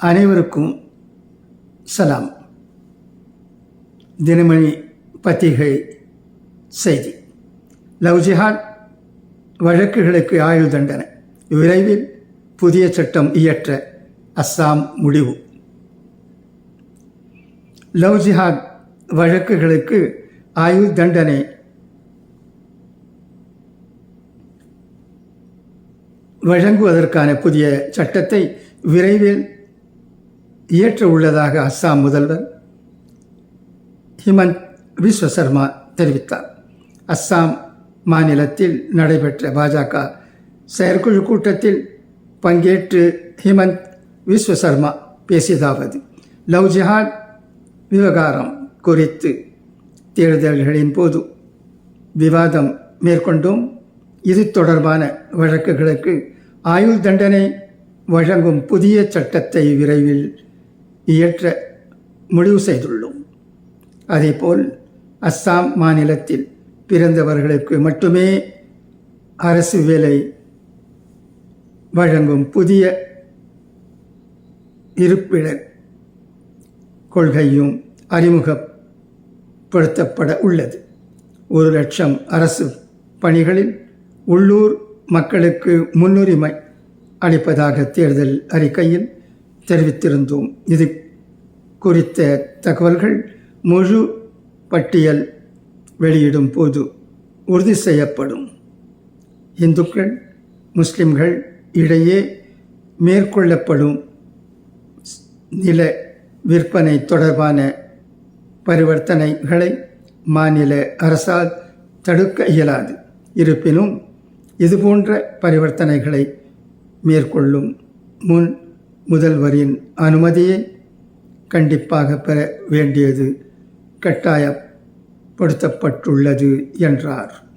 அனைவருக்கும் சலாம். தினமணி பத்திரிகை செய்தி. லவ் ஜிஹாத் வழக்குகளுக்கு ஆயுள் தண்டனை. விரைவில் புதிய சட்டம் இயற்ற அஸ்ஸாம் முடிவு. லவ் ஜிஹாத் வழக்குகளுக்கு ஆயுள் தண்டனை. வழங்குவதற்கான புதிய சட்டத்தை விரைவில் இயற்ற உள்ளதாக அஸ்ஸாம் முதல்வர் ஹிமந்த் விஸ்வ சர்மா தெரிவித்தார். அஸ்ஸாம் மாநிலத்தில் நடைபெற்ற பாஜக செயற்குழு கூட்டத்தில் பங்கேற்று ஹிமந்த் விஸ்வ சர்மா பேசியதாவது லவ் ஜிஹாத் விவகாரம் குறித்து தேர்தல்களின் போது விவாதம் மேற்கொண்டோம். இது தொடர்பான வழக்குகளுக்கு ஆயுள் தண்டனை வழங்கும் புதிய சட்டத்தை விரைவில் இயற்ற முடிவு செய்துள்ளோம். அதேபோல் அஸ்ஸாம் மாநிலத்தில் பிறந்தவர்களுக்கு மட்டுமே அரசு வேலை வழங்கும் புதிய இருப்பிட கொள்கையும் அறிமுகப்படுத்தப்பட உள்ளது. ஒரு லட்சம் அரசு பணிகளில் உள்ளூர் மக்களுக்கு முன்னுரிமை அளிப்பதாக தேர்தல் அறிக்கையில் தெரிவித்திருந்தோம். இது குறித்த தகவல்கள் முழு பட்டியல் வெளியிடும் போது உறுதி செய்யப்படும். இந்துக்கள் முஸ்லிம்கள் இடையே மேற்கொள்ளப்படும் நில விற்பனை தொடர்பான பரிவர்த்தனைகளை மாநில அரசால் தடுக்க இயலாது. இருப்பினும் இதுபோன்ற பரிவர்த்தனைகளை மேற்கொள்ளும் முன் முதல்வரின் அனுமதியை கண்டிப்பாக பெற வேண்டியது கட்டாயப்படுத்தப்பட்டுள்ளது என்றார்.